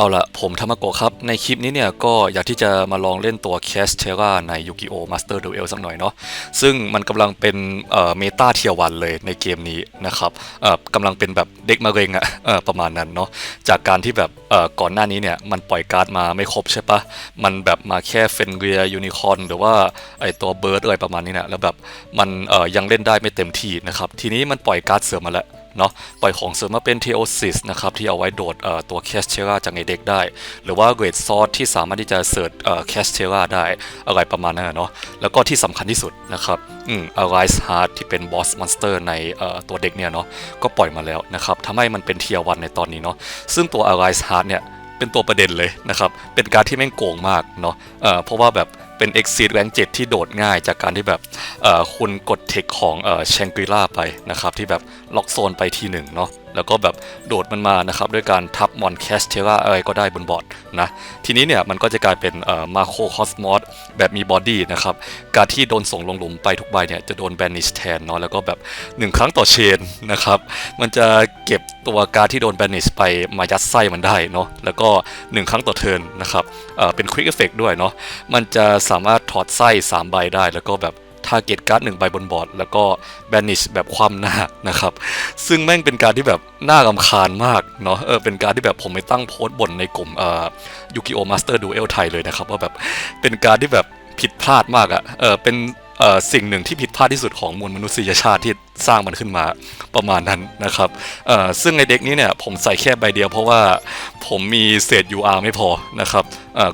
เอาละผมธรรมโกะครับ ในคลิปนี้เนี่ยก็อยากที่จะมาลองเล่นตัวแคสเทราในยูกิโอมาสเตอร์ดูเอลสักหน่อยเนาะซึ่งมันกำลังเป็นเมตาเทียวันเลยในเกมนี้นะครับกำลังเป็นแบบเด็กมะเร็งอะอประมาณนั้นเนาะจากการที่แบบก่อนหน้านี้เนี่ยมันปล่อยการ์ดมาไม่ครบใช่ปะมันแบบมาแค่เฟนเรียยูนิคอนหรือว่าไอตัวเบิร์ดอะไรประมาณนี้เนี่ยแล้วแบบมันยังเล่นได้ไม่เต็มที่นะครับทีนี้มันปล่อยการ์ดเสริมมาแล้ว เนาะปล่อยของเสริมมาเป็น Theosis นะครับที่เอาไว้โดดตัวแคสเทราจากในเด็กได้ หรือว่าเกรดซอสที่สามารถที่จะเสิร์ชแคสเทราได้อะไรประมาณนั้นนะเนาะแล้วก็ที่สำคัญที่สุดนะครับอืม Arise Heart ที่เป็นบอสมอนสเตอร์ในตัวเด็กเนี่ยเนาะก็ปล่อยมาแล้วนะครับทำให้มันเป็นเทียวันในตอนนี้เนาะซึ่งตัว Arise Heart เนี่ยเป็นตัวประเด็นเลยนะครับ เป็นการที่แม่งโกงมากเนาะ เอ่อ เพราะว่าแบบ เป็น Exceed Rank 7 ที่โดดง่ายจากการที่แบบคุณกดเทคของเชงกรีล่าไปนะครับที่แบบล็อกโซนไปทีหนึ่งเนาะแล้วก็แบบโดดมันมานะครับด้วยการทับมอนแคสเทราอะไรก็ได้บนบอร์ดนะทีนี้เนี่ยมันก็จะกลายเป็นมาโคคอสมอสแบบมีบอดี้นะครับการที่โดนส่งลงหลุมไปทุกใบเนี่ยจะโดนแบนนิชแทนเนาะแล้วก็แบบ 1 ครั้งต่อเชนนะครับมันจะเก็บตัวการที่โดนแบนนิชไปมายัดไส้มันได้เนาะแล้วก็ 1 ครั้งต่อเทิร์นนะครับเอ่อเป็นควิกเอฟเฟกด้วยเนาะมันจะสามารถถอดไส้ 3 ใบได้แล้วก็แบบ ทาร์เก็ตการ์ดหนึ่งใบบนบอร์ด แล้วก็แบนนิชแบบความหน้านะครับ ซึ่งแม่งเป็นการที่แบบน่ารำคาญมากเนาะเออเป็นการที่แบบผมไปตั้งโพสต์บ่นในกลุ่มเอ่อยูกิโอมาสเตอร์ดูเอลไทยเลยนะครับ ว่าแบบเป็นการที่แบบผิดพลาดมากอะ่ะเออเป็น สิ่งหนึ่งที่ผิดพลาดที่สุดของมวลมนุษยชาติที่สร้างมันขึ้นมาประมาณนั้นนะครับซึ่งในเด็กนี้เนี่ยผมใส่แค่ใบเดียวเพราะว่าผมมีเศษ UR ไม่พอนะครับ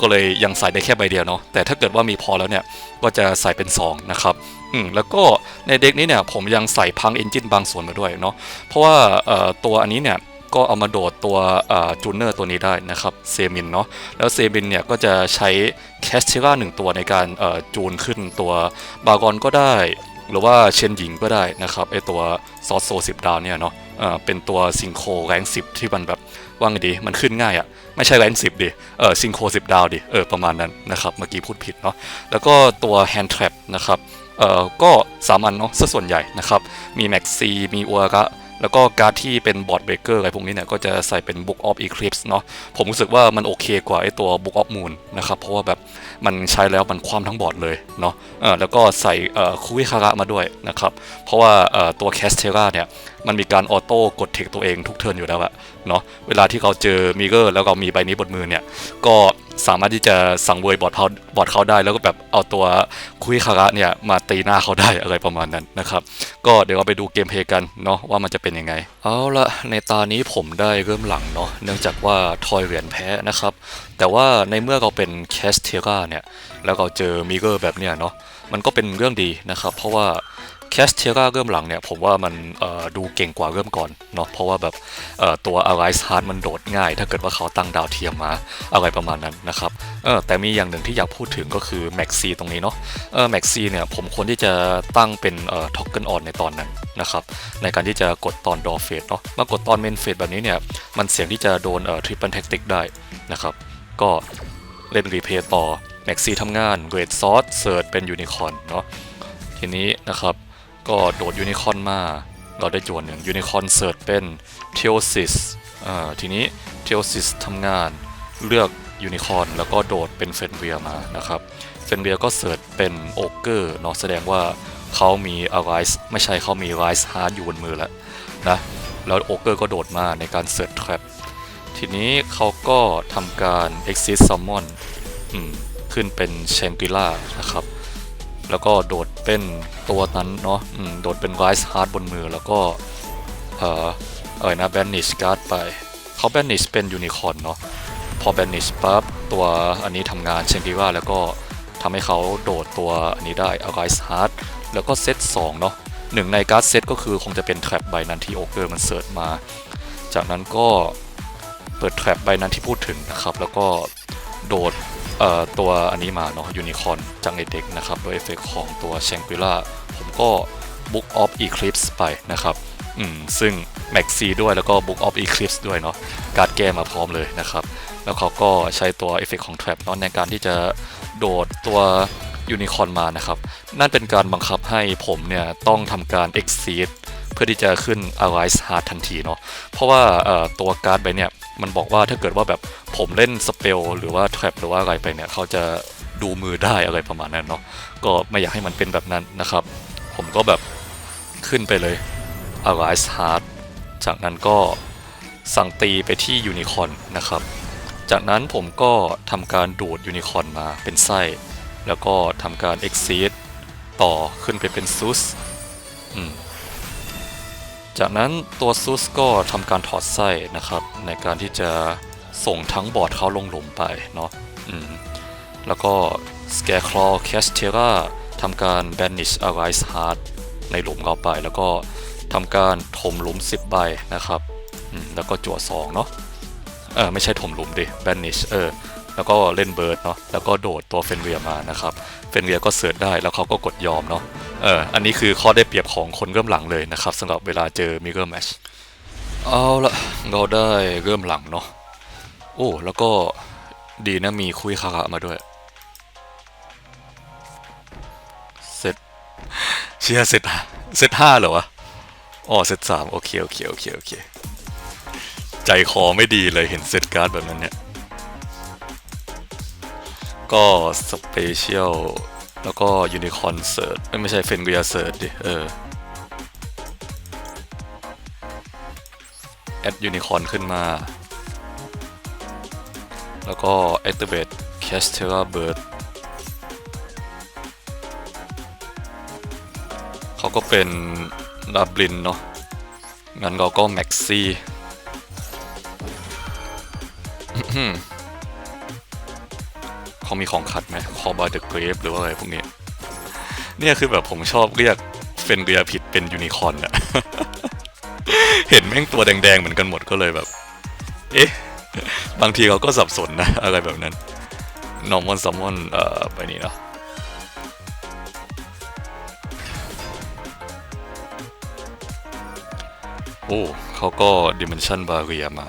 ก็เลยยังใส่ได้แค่ใบเดียวเนาะแต่ถ้าเกิดว่ามีพอแล้วเนี่ยก็จะใส่เป็นสองนะครับแล้วก็ในเด็กนี้เนี่ยผมยังใส่พังเอนจินบางส่วนมาด้วยเนาะเพราะว่าตัวอันนี้เนี่ย ก็เอามาโดดตัวจูเนอร์ตัวนี้ได้นะครับเซมินเนาะแล้วเซมินเนี่ยก็จะใช้แคสเทราหนึ่งตัวในการจูนขึ้นตัวบากอนก็ได้ หรือว่าเชนหญิงก็ได้นะครับไอตัวซอสโซสิบดาวเนี่ยเนาะเป็นตัวซิงโคแรงสิบที่มันแบบว่างดีมันขึ้นง่ายอะ่ะไม่ใช่แรงสิบดิเออซิงโคสิบดาวดิเออประมาณนั้นนะครับเมื่อกี้พูดผิดเนาะแล้วก็ตัวแฮนด์แทรปนะครับเอ่อก็สามัญเนาะซะส่วนใหญ่นะครับ มีแม็กซีมีอัวระ แล้วก็การดที่เป็นบอร์ดเบรกเกอร์อะไรพวกนี้เนี่ยก็จะใส่เป็น Book of Eclipse เนาะผมรู้สึกว่ามันโอเคกว่าไอตัว Book of Moon นะครับ เพราะว่าแบบมันใช้แล้วมันคว่ำทั้งบอร์ดเลยเนาะแล้วก็ใส่คุวิคาระมาด้วยนะครับ เพราะว่าตัวแคสเทราเนี่ย มันมีการออโต้กดเทคตัวเองทุกเทิร์นอยู่แล้วอะเนาะเวลาที่เขาเจอมิเกอร์แล้วเรามีใบนี้บนมือเนี่ย ก็สามารถที่จะสั่งเวยบอดเขาบอดเขาได้ แล้วก็แบบเอาตัวคุยคาระเนี่ยมาตีหน้าเขาได้อะไรประมาณนั้นนะครับ ก็เดี๋ยวเราไปดูเกมเพลย์กันเนาะว่ามันจะเป็นยังไง เอาละในตานี้ผมได้เริ่มหลังเนาะเนื่องจากว่าทอยเหรียญแพ้นะครับ แต่ว่าในเมื่อเราเป็นแคสเทราเนี่ยแล้วเราเจอมิเกอร์แบบเนี้ยเนาะมันก็เป็นเรื่องดีนะครับ เพราะว่า แคสเทียราเริ่มหลังเนี่ยผมว่ามันดูเก่งกว่าเริ่มก่อนเนาะเพราะว่าแบบเอ่อตัว Arise Heart มันโดดง่าย ถ้าเกิดว่าเขาตั้งดาวเทียมมาอะไรประมาณนั้นนะครับแต่มีอย่างหนึ่งที่อยากพูดถึงก็คือ Max C ตรงนี้เนาะเออ Max C เนี่ยผมควรที่จะตั้งเป็นเอ่อ Toggle On ในตอนนั้นนะครับในการที่จะกดตอนดอเฟสเนาะมากดตอนเมนเฟสแบบนี้เนี่ยมันเสี่ยงที่จะโดนเอ่อ Triple Tactic ได้นะครับก็เล่นรีเพย์ต่อ Max C ทำงาน Great Sword เสิร์ชเป็นยูนิคอร์นเนาะทีนี้นะครับ ก็โดดยูนิคอนมา เราได้จวนหนึ่งยูนิคอนเสิร์ชเป็นเทโอซิสอ่าทีนี้เทโอซิสทำงานเลือกยูนิคอนแล้วก็โดดเป็นเฟนเวียมานะครับ เฟนเวียก็เสิร์ชเป็นโอเกอร์เนาะแสดงว่าเขามีอะไรไม่ใช่เขามีไรส์ฮาร์ดอยู่บนมือแล้วนะแล้วโอเกอร์ก็โดดมาในการเสิร์ชแทรปทีนี้เขาก็ทำการ exit summon อืมขึ้นเป็น Shangri-La นะครับ แล้วก็โดดเป็นตัวนั้นเนาะโดดเป็นไรส์ฮาร์ดบนมือแล้วก็เอ่ออะไรนะแบนนิชการ์ดไปเขาแบนนิชเป็นยูนิคอร์นเนาะพอแบนนิชปั๊บตัวอันนี้ทำงานเชนกิว่าแล้วก็ทำให้เขาโดดตัวอันนี้ได้อะไรส์ฮาร์ดแล้วก็เซต2เนาะหนึ่งในการ์ดเซตก็คือคงจะเป็นแทร็บใบนั้นที่โอเกอร์มันเสิร์ชมา จากนั้นก็เปิดแทร็บใบนั้นที่พูดถึงนะครับ แล้วก็โดด ตัวอันนี้มาเนาะยูนิคอนจังในเด็กนะครับโดยเอฟเฟกของตัวแชงกิล่าผมก็ Book of Eclipse ไปนะครับอืมซึ่ง Max C ด้วยแล้วก็ Book of Eclipse ด้วยเนาะการ์ดแก้มาพร้อมเลยนะครับ แล้วเขาก็ใช้ตัวเอฟเฟกของ Trap เนาะในการที่จะโดดตัวยูนิคอนมานะครับ นั่นเป็นการบังคับให้ผมเนี่ยต้องทำการ exceed เพื่อที่จะขึ้น Arise Hard ทันทีเนาะเพราะว่าเอ่อตัวการ์ดใบเนี่ย มันบอกว่าถ้าเกิดว่าแบบผมเล่นสเปลหรือว่าแทร็บหรือว่าอะไรไปเนี่ยเขาจะดูมือได้อะไรประมาณนั้นเนาะก็ไม่อยากให้มันเป็นแบบนั้นนะครับ ผมก็แบบขึ้นไปเลย Arise Heart จากนั้นก็สั่งตีไปที่ยูนิคอนนะครับ จากนั้นผมก็ทำการดูดยูนิคอนมาเป็นไส้ แล้วก็ทำการ exceed ต่อขึ้นไปเป็นซุสอืม จากนั้นตัวซุสก็ทำการถอดไส้นะครับ ในการที่จะส่งทั้งบอร์ดเขาลงหลุมไปเนาะแล้วก็ Scarecrow c a s t e r a ทำการ Banish Arise Heart ในหลุมเขาไป แล้วก็ทำการถมหลุม 10 ใบนะครับ แล้วก็จั่ว2เนาะเออไม่ใช่ถมหลุมดิ Banish เออแล้วก็เล่นเบิร์ดเนาะแล้วก็โดดตัวเฟนเรียมานะครับ เฟนเรียก็เสิร์ชได้แล้วเขาก็กดยอมเนาะ เอออันนี้คือข้อได้เปรียบของคนเริ่มหลังเลยนะครับสำหรับเวลาเจอมิเกอร์แมชเอาละเราได้เริ่มหลังเนาะโอ้แล้วก็ดีนะมีคุยคาระมาด้วย เสร็จเชียร์เสร็จเสร็จห้าเหรอวะอ๋อเสร็จสามโอเคโอเคโอเคโอเคใจคอไม่ดีเลยเห็นเซตการ์ดแบบนั้นเนี่ย ก็สเปเชียล แล้วก็ยูนิคอนเซิร์ตไม่ใช่เฟนเรียเซิร์ตดิ เออแอดยูนิคอนขึ้นมา แล้วก็ activate Castella Bird เขาก็เป็นลาบลินเนาะ งั้นเราก็แม็กซี่ เขามีของขัดไหม Call by the Grave หรือว่าอะไรพวกนี้เนี่ยคือแบบผมชอบเรียกเฟนเรียผิดเป็นยูนิคอร์นอะเห็นแม่งตัวแดงๆเหมือนกันหมดก็เลยแบบ เอ๊ะ บางทีเขาก็สับสนนะ อะไรแบบนั้น normal summon เอ่อไปนี่เนาะโอ้เขาก็ Dimension Barrier มา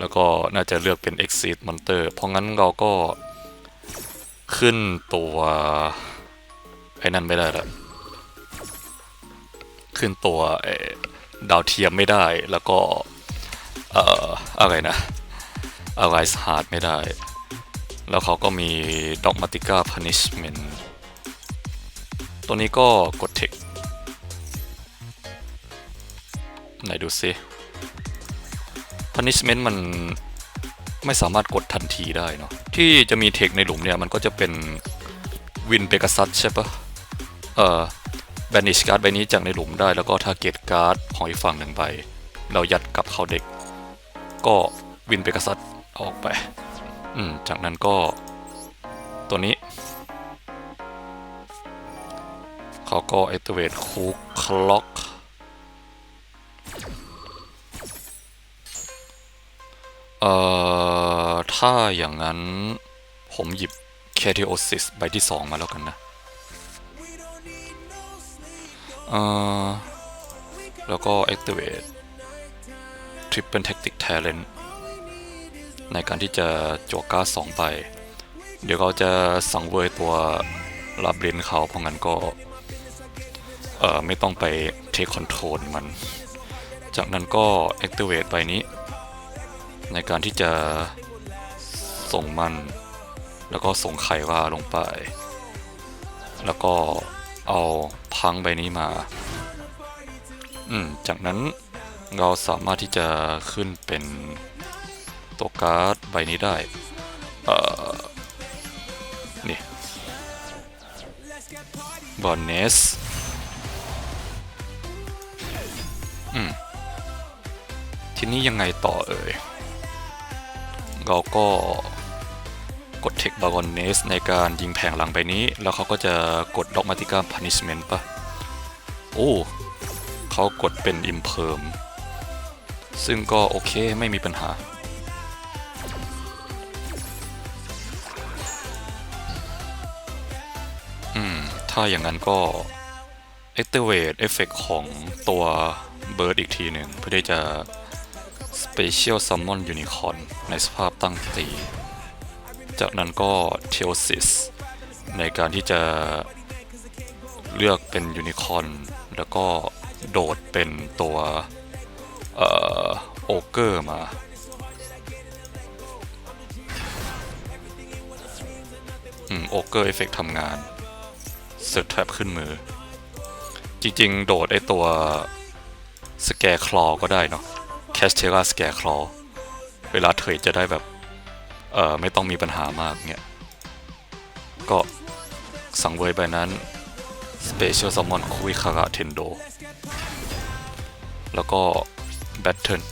แล้วก็น่าจะเลือกเป็น Exit Monster เพราะงั้นเราก็ ขึ้นตัวไอ้นั่นไม่ได้ละขึ้นตัวเอ่อดาวเทียมไม่ได้แล้วก็เอ่ออะไรนะ Arise Heart ไม่ได้ แล้วเขาก็มี Dogmatica Punishment ตัวนี้ก็กดเทคไหนดูซิ punishment มัน ไม่สามารถกดทันทีได้เนาะที่จะมีเทคในหลุมเนี่ย มันก็จะเป็นวินเ e ก a ซัสใช่ปะเอ่อ banish การ์ดใบนี้จากในหลุมได้ แล้วก็ target การ์ดของอีกฝั่งหนึ่งใบ เรายัดกลับเข้าเด็ก ก็วินเ e ก a ซัสออกไปอืมจากนั้นก็ตัวนี้เขาก็ activate hook clock เอ่อ ถ้าอย่างนั้นผมหยิบ c a t i o s i s ใบที่ 2 มาแล้วกันนะเออแล้วก็ activate triple tactic talent ในการที่จะจวกการ์สองใบเดี๋ยวเขาจะสังเวยตัวลาบรินเขาเพราะงั้นก็ เออไม่ต้องไป take control มัน จากนั้นก็ activate ใบนี้ ในการที่จะ ส่งมัน แล้วก็ส่งไขว่าลงไป แล้วก็เอาพังใบนี้มา อืม จากนั้นเราสามารถที่จะขึ้นเป็นตัวการ์ดใบนี้ได้ เอ่อ นี่บอนเนสอืม ทีนี้ยังไงต่อเอ่ย เราก็ กดเทคบารอนเนสในการยิงแผงหลังไปนี้ แล้วเขาก็จะกดด็อกมาติก้าพันิชเมนต์ปะโอ้เขากดเป็นอิมเพิร์มซึ่งก็โอเคไม่มีปัญหา อืม ถ้าอย่างนั้นก็ activate effect ของตัว Bird อีกทีหนึ่ง เพื่อที่จะ Special Summon Unicorn ในสภาพตั้งตี จากนั้นก็ Theosis ในการที่จะเลือกเป็นยูนิคอนแล้วก็โดดเป็นตัวโอเกอร์มา โอเกอร์เอฟเฟกทำงานเซิร์ฟแทบขึ้นมือ จริงๆ โดดไอตัวสแกร์คลอก็ได้เนาะแคสเทราสแกร์คลอเวลาเทดจะได้แบบ เอ่อไม่ต้องมีปัญหามากเนี่ยก็สังเวยไปนั้น Special Summon คุยคาระเทนโดแล้วก็แบทเทิล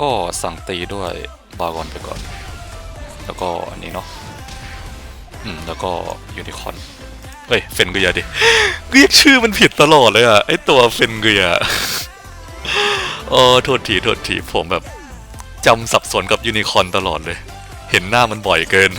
ก็สั่งตีด้วยบารอนไปก่อน แล้วก็อันนี้เนาะอืมแล้วก็ยูนิคอนเอ้ยเฟนเกียดิเรียกชื่อมันผิดตลอดเลยอะไอตัวเฟนเกียเออโทษทีโทษทีผมแบบจำสับสนกับยูนิคอนตลอดเลย เห็นหน้ามันบ่อยเกิน